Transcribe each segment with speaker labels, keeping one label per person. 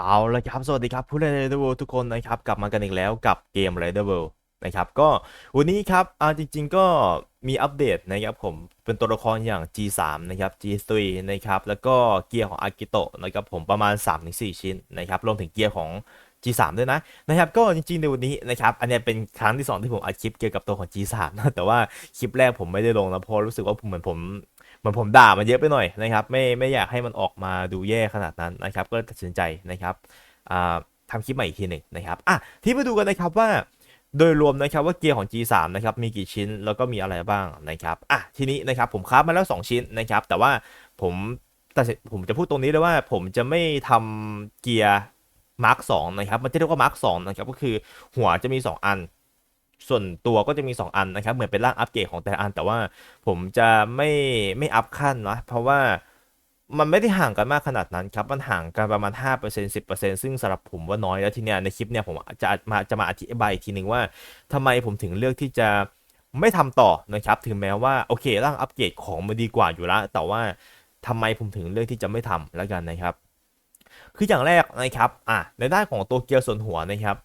Speaker 1: เอาละครับ สวัสดีครับ ผู้เล่น Rider World ทุกคนนะครับ กลับมากันอีกแล้วกับเกม Rider World นะครับ ก็วันนี้ครับเอาจริง ๆ ก็มีอัปเดตนะครับผมเป็นตัวละครอย่าง G3 นะครับ G3 นะครับ แล้วก็เกียร์ของอากิโตะนะครับผมประมาณ 3-4 ชิ้นนะครับรวมถึงเกียร์ของ G3 ด้วยนะนะครับก็จริงๆในวันนี้นะครับอันนี้เป็นครั้งที่ 2 ที่ผมอัดคลิปเกี่ยวกับตัวของ G3 นะแต่ว่าคลิปแรกผมไม่ได้ลงนะเพราะรู้สึกว่าผมเหมือนผม เหมือนผมด่ามันเยอะไปหน่อยนะครับ ไม่ไม่อยากให้มันออกมาดูแย่ขนาดนั้นนะครับ ก็ตัดสินใจนะครับอ่าทำคลิปใหม่อีกทีหนึ่งนะครับอะที่มาดูกันนะครับว่าโดยรวมนะครับว่าเกียร์ของ G3 นะครับมีกี่ชิ้นแล้วก็มีอะไรบ้างนะครับอะทีนี้นะครับผมคราฟมาแล้ว 2 ชิ้นนะครับ แต่ว่าผมแต่ผมจะพูดตรงนี้เลยว่า ผมจะไม่ทำเกียร์มาร์กสนะครับมันจะเรียกว่ามาร์กสนะครับก็คือหัวจะมี 2 อัน ส่วนตัวก็จะมี 2 อันนะครับ เหมือนเป็นร่างอัปเกรดของแต่อัน แต่ว่าผมจะไม่ไม่อัพขั้นนะเพราะว่ามันไม่ได้ห่างกันมากขนาดนั้นครับ มันห่างกันประมาณ 5% 10%ซึ่งสำหรับผมว่าน้อยแล้วทีเนี้ยในคลิปเนี่ยผมจะมาจะมาอธิบายอีกทีหนึ่งว่าทำไมผมถึงเลือกที่จะไม่ทำต่อนะครับ ถึงแม้ว่าโอเคร่างอัปเกรดของมันดีกว่าอยู่แล้ว แต่ว่าทำไมผมถึงเลือกที่จะไม่ทำแล้วกันนะครับ คืออย่างแรกนะครับอะในด้านของตัวเกียร์ส่วนหัวนะครับ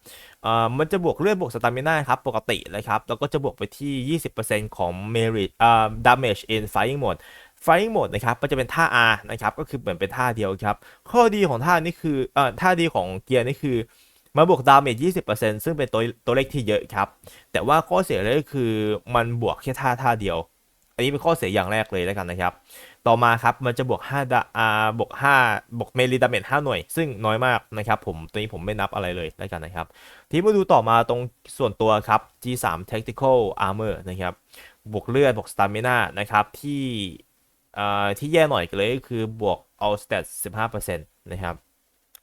Speaker 1: เอ่อมันจะบวกเลือดบวกสตามิน่าครับปกติเลยครับแล้วก็จะบวกไปที่ 20%ของ merit อ่า damage in fighting mode fighting mode นะครับมันจะเป็นท่า R นะครับก็คือเหมือนเป็นท่าเดียวครับข้อดีของท่านี้คือเอ่อท่าดีของเกียร์นี่คือมาบวก damage 20%ซึ่งเป็นตัวตัวเลขที่เยอะครับ แต่ว่าข้อเสียเลยก็คือมันบวกแค่ท่าท่าเดียว อันนี้เป็นข้อเสียอย่างแรกเลยแล้วกันนะครับ ต่อมาครับมันจะบวก5ดาอ่าบวก5บวกเมลีดาเมจ5หน่วย ซึ่งน้อยมากนะครับผมตัวนี้ผมไม่นับอะไรเลยแล้วกันนะครับ ทีมาดูต่อมาตรงส่วนตัวครับ G3 Tactical Armor นะครับบวกเลือดบวก Stamina นะครับที่อ่าที่แย่หน่อยเลยก็คือบวก All Stats 15%นะครับ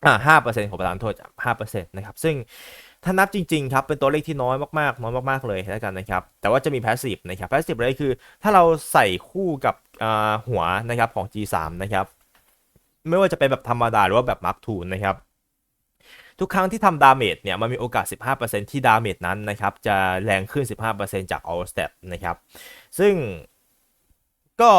Speaker 1: อ่า5%ของประธานโทษ5%นะครับซึ่ง ถ้านับจริงๆครับเป็นตัวเลขที่น้อยมากๆน้อยมากๆเลยแล้วกันนะครับแต่ว่าจะมี Passive นะครับ Passive เลยคือถ้าเราใส่คู่กับหัวนะครับของ G3 นะครับไม่ว่าจะเป็นแบบธรรมดาหรือว่าแบบ Mark II นะครับทุกครั้งที่ทำดาเมจเนี่ยมันมีโอกาส 15%ที่ดาเมจนั้นนะครับจะแรงขึ้น 15%จาก all stat นะครับซึ่งก็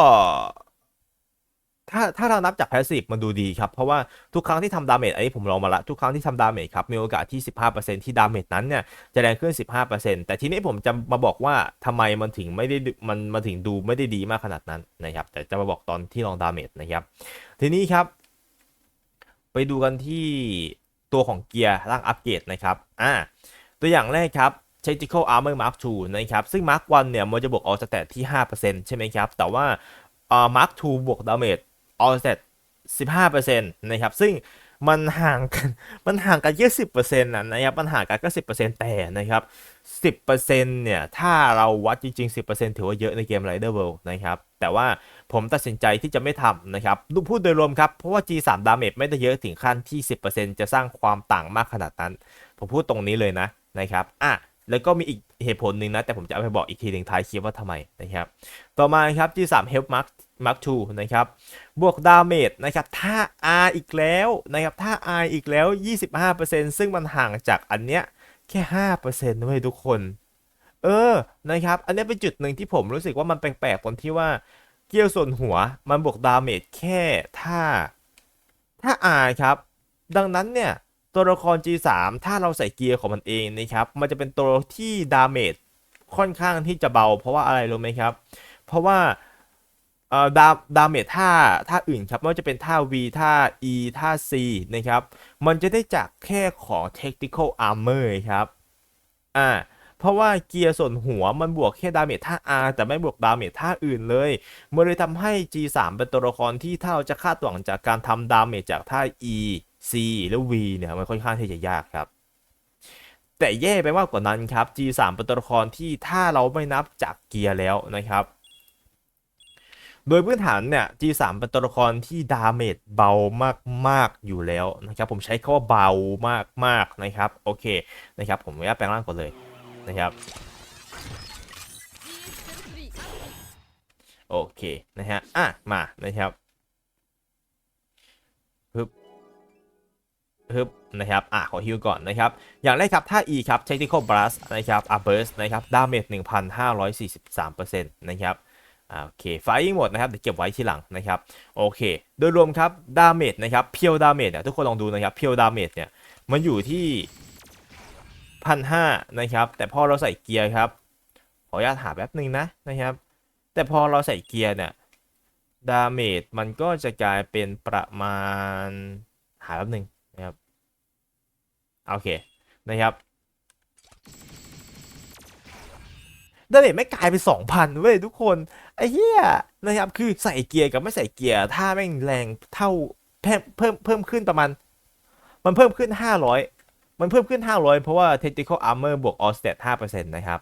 Speaker 1: ถ้าถ้าเรานับจาก passive มันดูดีครับ เพราะว่าทุกครั้งที่ทำดาเมจอันนี้ผมลองมาละ ทุกครั้งที่ทำดาเมจครับ มีโอกาสที่ 15%ที่ดาเมจนั้นเนี่ย จะแรงขึ้น 15%แต่ทีนี้ผมจะมาบอกว่าทำไมมันถึงไม่ได้มันมันถึงดูไม่ได้ดีมากขนาดนั้นนะครับ แต่จะมาบอกตอนที่ลองดาเมจนะครับ ทีนี้ครับ ไปดูกันที่ตัวของเกียร์ร่างอัปเกรดนะครับอ่าตัวอย่างแรกครับ Tactical Armor Mark II นะครับซึ่ง Mark 1เนี่ยมันจะบวก All Stat ที่ 5%ใช่ไหมครับแต่ว่าอ่อ Mark II บวก Damage All Stat 15%นะครับ ซึ่งมันห่างกัน มันห่างกันแค่10%นะนะครับ มันห่างกันก็10%แต่นะครับ10%เนี่ย ถ้าเราวัดจริงๆ10%ถือว่าเยอะในเกม Rider World นะครับ แต่ว่าผมตัดสินใจที่จะไม่ทำนะครับ พูดโดยรวมครับ เพราะว่า G3 Damage ไม่ได้เยอะถึงขั้นที่10%จะสร้างความต่างมากขนาดนั้น ผมพูดตรงนี้เลยนะนะครับ อะ แล้วก็มีอีกเหตุผลหนึ่งนะ แต่ผมจะเอาไปบอกอีกทีหนึ่งท้ายคลิปว่าทำไมนะครับ ต่อมาครับ G3 Help Mark Mark II นะครับบวกดาเมจนะครับถ้า R อีกแล้วนะครับถ้า R อีกแล้ว 25%ซึ่งมันห่างจากอันเนี้ยแค่ 5%นะเว้ยทุกคน เออนะครับ อันนี้เป็นจุดหนึ่งที่ผมรู้สึกว่ามันแปลกๆตรงที่ว่าเกี่ยวส่วนหัวมันบวกดาเมจแค่ถ้าถ้า R ครับ ดังนั้นเนี่ย ตัวละคร G3 ถ้าเราใส่เกียร์ของมันเองนะครับ มันจะเป็นตัวที่ดาเมจค่อนข้างที่จะเบา เพราะว่าอะไรรู้ไหมครับ เพราะว่าเอ่อดาดาเมจท่าท่าอื่นครับไม่ว่าจะเป็นท่า V ท่า E ท่า C นะครับ มันจะได้จากแค่ของ Tactical Armor ครับอ่าเพราะว่าเกียร์ส่วนหัวมันบวกแค่ดาเมจท่า R แต่ไม่บวกดาเมจท่าอื่นเลยมันเลยทำให้ G3 เป็นตัวละครที่ถ้าเราจะคาดหวังจากการทำดาเมจจากท่า E C และ V เนี่ยมันค่อนข้างที่จะยากครับ แต่แย่ไปมากกว่านั้นครับ G3 เป็นตัวละครที่ถ้าเราไม่นับจากเกียร์แล้วนะครับ โดยพื้นฐานเนี่ย G3 เป็นตัวละครที่ดาเมจเบามากๆอยู่แล้วนะครับ ผมใช้คำว่าเบามากๆนะครับ โอเคนะครับ ผมไม่แปลงร่างก่อนเลยนะครับโอเคนะฮะอะมานะครับ ฮึบนะครับอะขอฮิวก่อนนะครับ อย่างแรกครับถ้า E ครับ Tactical Blast นะครับ a burst นะครับดาเมจ1,543%นะครับอ่าโอเคไฟยิงหมดนะครับเดี๋ยวเก็บไว้ทีหลังนะครับโอเค โดยรวมครับดาเมจนะครับเพียวดาเมจเนี่ยทุกคนลองดูนะครับเพียวดาเมจเนี่ยมันอยู่ที่พันห้านะครับแต่พอเราใส่เกียร์ครับขออนุญาตหาแป๊บหนึ่งนะนะครับ แต่พอเราใส่เกียร์เนี่ยดาเมจมันก็จะกลายเป็นประมาณหาแป๊บหนึ่งนะครับ โอเคนะครับดาเมจไม่กลายเป็นสองพันเว้ยทุกคนไอ้เหี้ยนะครับคือใส่เกียร์กับไม่ใส่เกียร์ถ้าแม่งแรงเท่าเพิ่มเพิ่มเพิ่มขึ้นประมาณ มันเพิ่มขึ้น 500 มันเพิ่มขึ้น 500 เพราะว่า Technical Armor บวก All Stat 5%นะครับ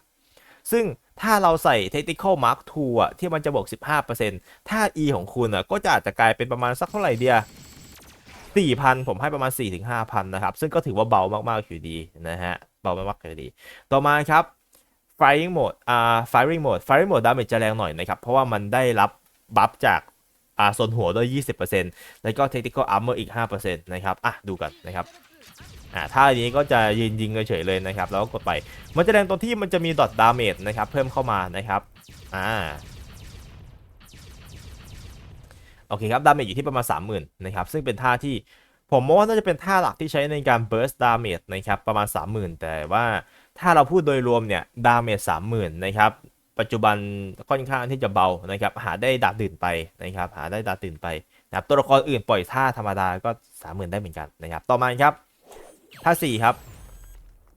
Speaker 1: ซึ่งถ้าเราใส่ Technical Mark II อะที่มันจะบวก 15%ถ้า E ของคุณอะก็จะอาจจะกลายเป็นประมาณสักเท่าไหร่เดีย 4,000 ผมให้ประมาณ 4-5,000 นะครับ ซึ่งก็ถือว่าเบามากๆอยู่ดีนะฮะ เบามากๆอยู่ดี ต่อมาครับ Firing Mode อ่า Firing Mode Firing Mode Damage จะแรงหน่อยนะครับ เพราะว่ามันได้รับบัฟจากอ่าส่วนหัวด้วย 20%แล้วก็ Technical Armor อีก 5%นะครับ อะ ดูกันนะครับอ่าท่านี้ก็จะยืนยิงเฉยเลยนะครับ แล้วก็กดไป มันจะแรงตรงที่มันจะมีดอทดาเมจนะครับ เพิ่มเข้ามานะครับ อ่า โอเคครับดาเมจอยู่ที่ประมาณ 30,000นะครับซึ่งเป็นท่าที่ผมมองว่าน่าจะเป็นท่าหลักที่ใช้ในการ burst damage นะครับประมาณ 30,000 แต่ว่าถ้าเราพูดโดยรวมเนี่ยดาเมจ30,000นะครับปัจจุบันค่อนข้างที่จะเบานะครับหาได้ดาบดื่นไปนะครับหาได้ดาบดื่นไปนะครับตัวละครอื่นปล่อยท่าธรรมดาก็ 30,000 ได้เหมือนกันนะครับต่อมาครับท่า4ครับ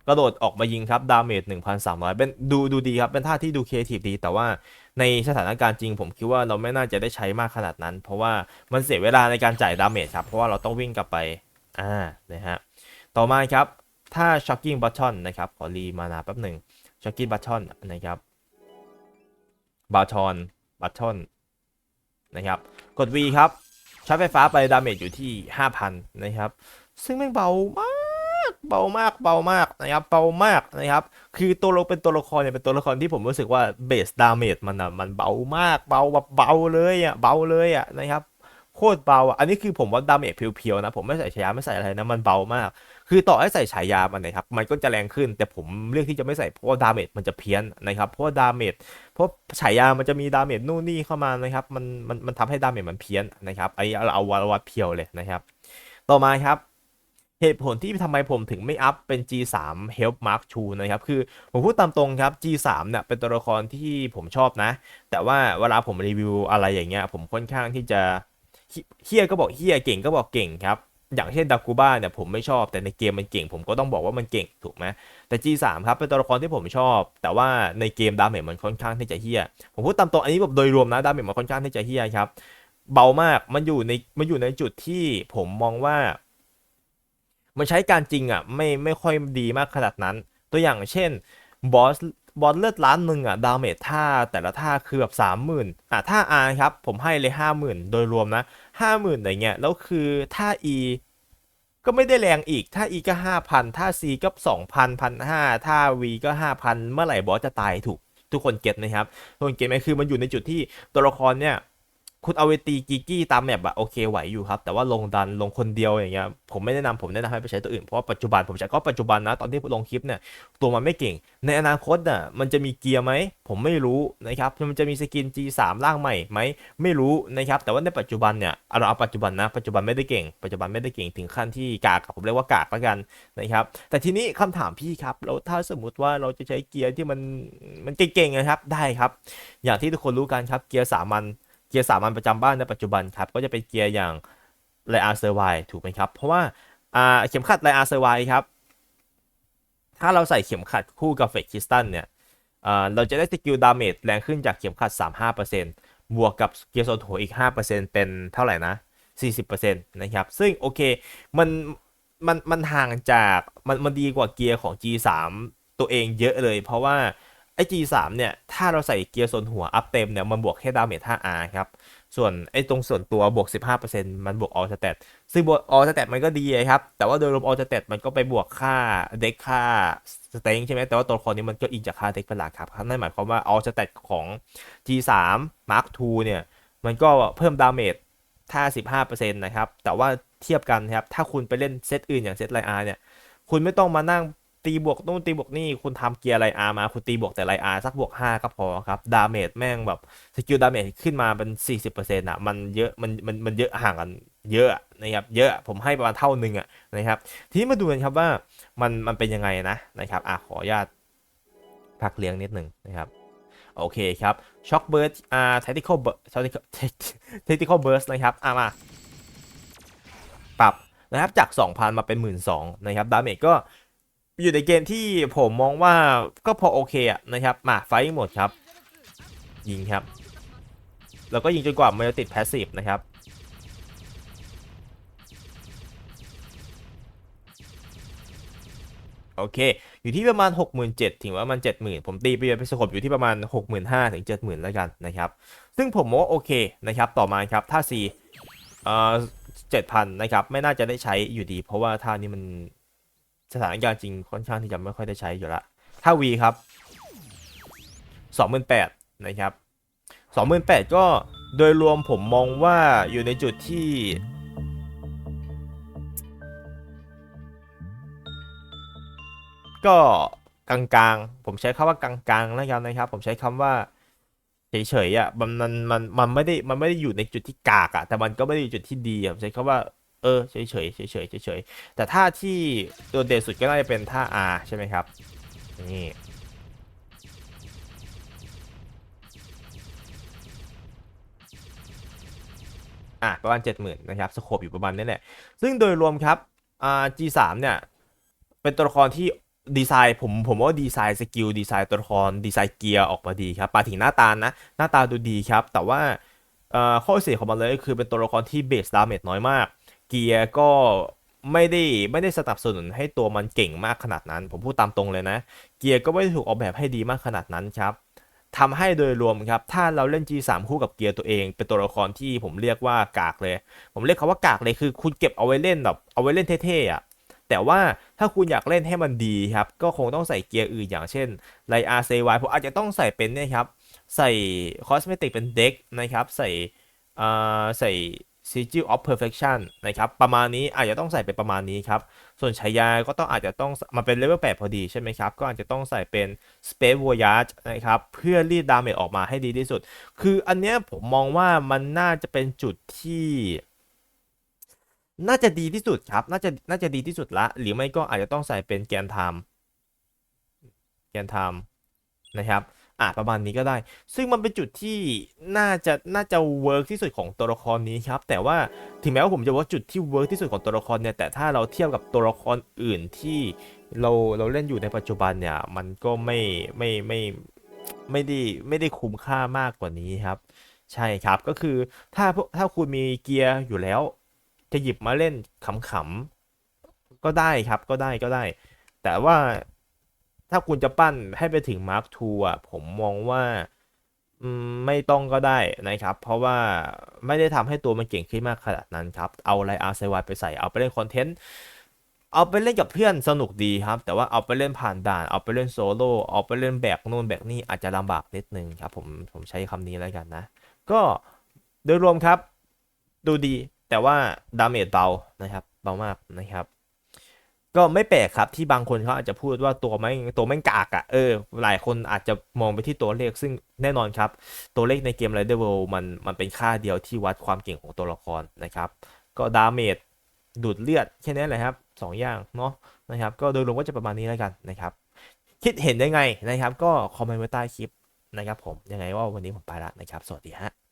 Speaker 1: กระโดดออกมายิงครับดาเมจ1,300เป็นดูดูดีครับเป็นท่าที่ดูครีเอทีฟดีแต่ว่า ในสถานการณ์จริง ผมคิดว่าเราไม่น่าจะได้ใช้มากขนาดนั้น เพราะว่ามันเสียเวลาในการจ่ายดาเมจครับเพราะว่าเราต้องวิ่งกลับไปอ่านะฮะต่อมาครับถ้า shocking button นะครับขอรีมานาแป๊บหนึ่ง shocking button นะครับบาทอนบัตทอนนะครับกด V ครับชาร์จไฟฟ้าไปดาเมจอยู่ที่ 5,000 นะครับ ซึ่งแม่งเบามาก เบามากเบามากนะครับเบามากนะครับ คือตัวเราเป็นตัวละครเนี่ยเป็นตัวละครที่ผมรู้สึกว่าเบสดาเมจมันอะมันเบามากเบาแบบเบาเลยอะเบาเลยอะนะครับโคตรเบาอะอันนี้คือผมว่าดาเมจเพียวๆนะผมไม่ใส่ฉายาไม่ใส่อะไรนะมันเบามาก คือต่อให้ใส่ฉายามันนะครับมันก็จะแรงขึ้น แต่ผมเลือกที่จะไม่ใส่เพราะว่าดาเมจมันจะเพี้ยนนะครับเพราะว่าดาเมจเพราะฉายามันจะมีดาเมจนู่นนี่เข้ามานะครับมันมันมันทำให้ดาเมจมันเพี้ยนนะครับไอ้เราเอาวัดวัดเพียวเลยนะครับ ต่อมาครับ เหตุผลที่ทำไมผมถึงไม่อัพเป็น G3 Help Mark II นะครับ คือผมพูดตามตรงครับ G3 เนี่ยเป็นตัวละครที่ผมชอบนะ แต่ว่าเวลาผมรีวิวอะไรอย่างเงี้ย ผมค่อนข้างที่จะเฮียก็บอกเฮียเก่งก็บอกเก่งครับ อย่างเช่นดากูบ้าเนี่ยผมไม่ชอบแต่ในเกมมันเก่ง ผมก็ต้องบอกว่ามันเก่งถูกไหมแต่ G3 ครับเป็นตัวละครที่ผมชอบ แต่ว่าในเกมดาเมจมันค่อนข้างที่จะเฮียผมพูดตามตรงอันนี้แบบโดยรวมนะดาเมจมันค่อนข้างที่จะเฮียครับเบามาก มันอยู่ใน มันอยู่ในจุดที่ผมมองว่า มันใช้การจริงอะไม่ไม่ค่อยดีมากขนาดนั้น ตัวอย่างเช่นบอสบอสเลือดล้านหนึ่งอะดาเมจท่าแต่ละท่าคือแบบสามหมื่นอะท่า R ครับ ผมให้เลยห้าหมื่นโดยรวมนะห้าหมื่นอะไรเงี้ยแล้วคือท่า E ก็ไม่ได้แรงอีกถ้า E ก็ห้าพันถ้า C ก็สองพันพันห้าถ้า V ก็ห้าพันเมื่อไหร่บอสจะตายถูกทุกคนเก็ตนะครับทุกคนเก็ตไหมคือมันอยู่ในจุดที่ตัวละครเนี่ย คุณเอาไปตีกิกี้ตามแมปอะโอเคไหวอยู่ครับ แต่ว่าลงดันลงคนเดียวอย่างเงี้ยผมไม่แนะนำผมแนะนำให้ไปใช้ตัวอื่นเพราะว่าปัจจุบันผมใช้ก็ปัจจุบันนะตอนที่ลงคลิปเนี่ยตัวมันไม่เก่ง ในอนาคตน่ะมันจะมีเกียร์ไหมผมไม่รู้นะครับมันจะมีสกิน G3 ร่างใหม่ไหมไม่รู้นะครับแต่ว่าในปัจจุบันเนี่ยเราเอาปัจจุบันนะปัจจุบันไม่ได้เก่ง ปัจจุบันไม่ได้เก่งถึงขั้นที่กากรับผมเรียกว่ากากแล้วกันนะครับแต่ทีนี้คำถามพี่ครับแล้วถ้าสมมุติว่าเราจะใช้เกียร์ที่มันมันเก่งๆนะครับได้ครับ อย่างที่ทุกคนรู้กันครับเกียร์สามัญ กียร์สามัญประจำบ้านในปัจจุบันครับ ก็จะเป็นเกียร์อย่างไลอาร์เซอร์ไวถูกไหมครับ เพราะว่าเข็มขัดไลอาร์เซอร์ไวครับ ถ้าเราใส่เข็มขัดคู่กับเฟกคิสตัลเนี่ยเราจะได้สกิลดาเมจแรงขึ้นจากเข็มขัด 35%บวกกับเกียร์โซนหัวอีก 5%เป็นเท่าไหร่นะ 40%นะครับ ซึ่งโอเค มัน มัน มันห่างจาก มัน มันดีกว่าเกียร์ของ G3 ตัวเองเยอะเลย เพราะว่า ไอ้ G3 เนี่ย ถ้าเราใส่เกียร์โซนหัวอัพเต็มเนี่ยมันบวกแค่ดาเมจ 5R ครับ ส่วนไอ้ตรงส่วนตัวบวก 15%มันบวก all stat ซึ่งบวก all stat มันก็ดีครับ แต่ว่าโดยรวม all stat มันก็ไปบวกค่าเด็กค่า strength ใช่ไหมแต่ว่าตัวครนี้มันก็อิงจากค่าเด็กเป็นหลักครับนั่นหมายความว่า all stat ของ G3 Mark II เนี่ยมันก็เพิ่มดาเมจท่า15%นะครับแต่ว่าเทียบกันครับถ้าคุณไปเล่นเซตอื่นอย่างเซตไลอาร์เนี่ยคุณไม่ต้องมานั่ง ตีบวกนู่นตีบวกนี่คุณทำเกียร์ไรอามา คุณตีบวกแต่ไรอาสักบวกห้าก็พอครับ ดาเมจแม่งแบบสกิลดาเมจขึ้นมาเป็นสี่สิบเปอร์เซ็นต์อะมันเยอะมันมันมันเยอะห่างกันเยอะนะครับเยอะผมให้ประมาณเท่านึงอะนะครับ ทีนี้มาดูกันครับว่ามันมันเป็นยังไงนะนะครับอะขออนุญาตพักเลี้ยงนิดหนึ่งนะครับโอเคครับช็อคเบิร์ดอ่าเทคนิคอลเบิร์ดเทคนิคอลเบิร์ดนะครับอะมาปรับนะครับจาก 2,000 มาเป็น 12,000นะครับดาเมจก็ อยู่ในเกณฑ์ที่ผมมองว่าก็พอโอเคอะนะครับมาไฟหมดครับ ยิงครับ แล้วก็ยิงจนกว่ามันจะติดแพสซีฟนะครับโอเค อยู่ที่ประมาณ 67,000ถึงว่ามัน 70,000 ผมตีไปเป็นสกบอยู่ที่ประมาณ 65,000ถึง70,000 แล้วกันนะครับ ซึ่งผมมองว่าโอเคนะครับ ต่อมาครับถ้า C เอ่อ7,000 นะครับ ไม่น่าจะได้ใช้อยู่ดี เพราะว่าท่านี้มัน สถานการณ์จริงค่อนข้างที่จะไม่ค่อยได้ใช้อยู่ละ ถ้า V ครับ28,000นะครับ28,000ก็โดยรวมผมมองว่าอยู่ในจุดที่ ก็กลางๆ ผมใช้คำว่ากลางๆแล้วกันนะครับ ผมใช้คำว่าเฉยๆอะมันมันมันมันไม่ได้มันไม่ได้อยู่ในจุดที่กากอะแต่มันก็ไม่ได้อยู่จุดที่ดีผมใช้คำว่า เออเฉยๆเฉยๆเฉยๆเฉยแต่ท่าที่ตัวเด่นสุดก็น่าจะเป็นท่า R ใช่ไหมครับนี่อะประมาณ 70,000นะครับสโคปอยู่ประมาณนี้แหละซึ่งโดยรวมครับอ่า G3 เนี่ยเป็นตัวละครที่ดีไซน์ผมผมว่าดีไซน์สกิลดีไซน์ตัวละครดีไซน์เกียร์ออกมาดีครับมาถึงหน้าตานะ หน้าตาดูดีครับ แต่ว่าข้อเสียของมันเลยก็คือเป็นตัวละครที่เบสดาเมจน้อยมาก เกียร์ก็ไม่ได้ไม่ได้สนับสนุนให้ตัวมันเก่งมากขนาดนั้น ผมพูดตามตรงเลยนะ เกียร์ก็ไม่ได้ถูกออกแบบให้ดีมากขนาดนั้นครับทำให้โดยรวมครับ ถ้าเราเล่น G3 คู่กับเกียร์ตัวเอง เป็นตัวละครที่ผมเรียกว่ากากเลย ผมเรียกคำว่ากากเลยคือคุณเก็บเอาไว้เล่นแบบเอาไว้เล่นเท่ๆอะแต่ว่าถ้าคุณอยากเล่นให้มันดีครับ ก็คงต้องใส่เกียร์อื่นอย่างเช่นไลอาร์เซวายผมอาจจะต้องใส่เป็นเนี่ยครับ ใส่คอสเมติกเป็นเด็กนะครับ ใส่อ่าใส่ Sigil of Perfection นะครับ ประมาณนี้อาจจะต้องใส่เป็นประมาณนี้ครับ ส่วนฉายาก็ต้องอาจจะต้องมาเป็นเลเวล8พอดีใช่ไหมครับ ก็อาจจะต้องใส่เป็น Space Voyage นะครับ เพื่อรีดดาเมจออกมาให้ดีที่สุด คืออันเนี้ยผมมองว่ามันน่าจะเป็นจุดที่น่าจะดีที่สุดครับ น่าจะ น่าจะดีที่สุดละ หรือไม่ก็อาจจะต้องใส่เป็นแกนไทม์แกนไทม์นะครับ อะประมาณนี้ก็ได้ ซึ่งมันเป็นจุดที่น่าจะน่าจะเวิร์กที่สุดของตัวละครนี้ครับ แต่ว่าถึงแม้ว่าผมจะว่าจุดที่เวิร์กที่สุดของตัวละครเนี่ยแต่ถ้าเราเทียบกับตัวละครอื่นที่เราเราเล่นอยู่ในปัจจุบันเนี่ยมันก็ไม่ไม่ไม่ไม่ได้ไม่ได้คุ้มค่ามากกว่านี้ครับ ใช่ครับก็คือถ้าพวกถ้าคุณมีเกียร์อยู่แล้ว จะหยิบมาเล่นขำๆก็ได้ครับก็ได้ก็ได้ แต่ว่า ถ้าคุณจะปั้นให้ไปถึง Mark II อะผมมองว่าไม่ต้องก็ได้นะครับ เพราะว่าไม่ได้ทำให้ตัวมันเก่งขึ้นมากขนาดนั้นครับ เอาไลอาร์เซวายไปใส่เอาไปเล่นคอนเทนต์ เอาไปเล่นกับเพื่อนสนุกดีครับ แต่ว่าเอาไปเล่นผ่านด่าน เอาไปเล่นโซโล่เอาไปเล่นแบกนู่นแบกนี่อาจจะลำบากนิดนึงครับ ผมผมใช้คำนี้แล้วกันนะ ก็โดยรวมครับ ดูดีแต่ว่าดาเมจเบานะครับเบามากนะครับ ก็ไม่แปลกครับที่บางคนเขาอาจจะพูดว่าตัวแม่งตัวแม่งกากอะ่ะเออหลายคนอาจจะมองไปที่ตัวเลขซึ่งแน่นอนครับ ตัวเลขในเกม Rider World มันมันเป็นค่าเดียวที่วัดความเก่งของตัวละครนะครับ ก็ดาเมจดูดเลือดแค่นี้แหละครับสองอย่างเนาะนะครับ ก็โดยรวมก็จะประมาณนี้แล้วกันนะครับ คิดเห็นยังไงนะครับ ก็คอมเมนต์ไว้ใต้คลิปนะครับผมยังไงว่าวันนี้ผมไปละนะครับ สวัสดีฮะ